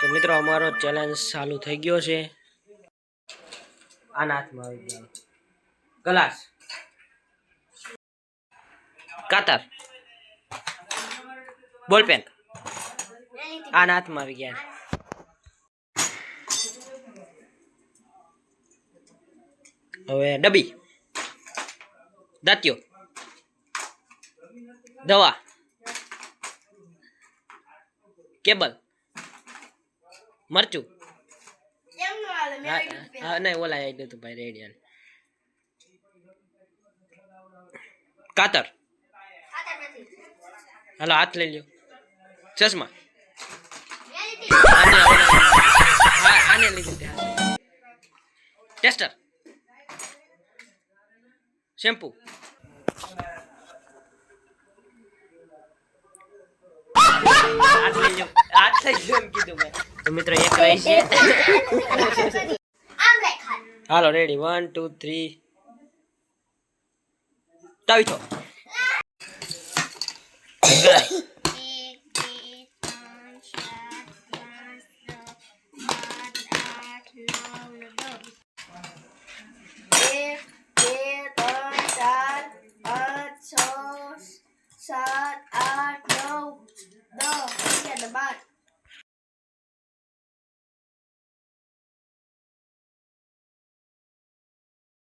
તો મિત્રો, અમારો ચેલેન્જ ચાલુ થઈ ગયો છે. આના હાથમાં આવી ગયો. ગ્લાસ. કાતર. બોલપેન. આના હાથમાં આવી ગયા હવે ડબ્બી. દાંતિયો દવા. કેબલ. મરચું? હા હા નહીં ઓલા આવી ગયું ભાઈ રેડિયા કાતર? હાલો હાથ લઈ લ્યો. ચશ્મા? આને લીધું ટેસ્ટર? શેમ્પુ? હાથ લઈ લ્યો. હાથ લઈ લ્યો એમ કીધું મેં. મિત્રો એક રહી હાલો રેડી વન ટુ થ્રી પાંચ છ સાત આઠ નવ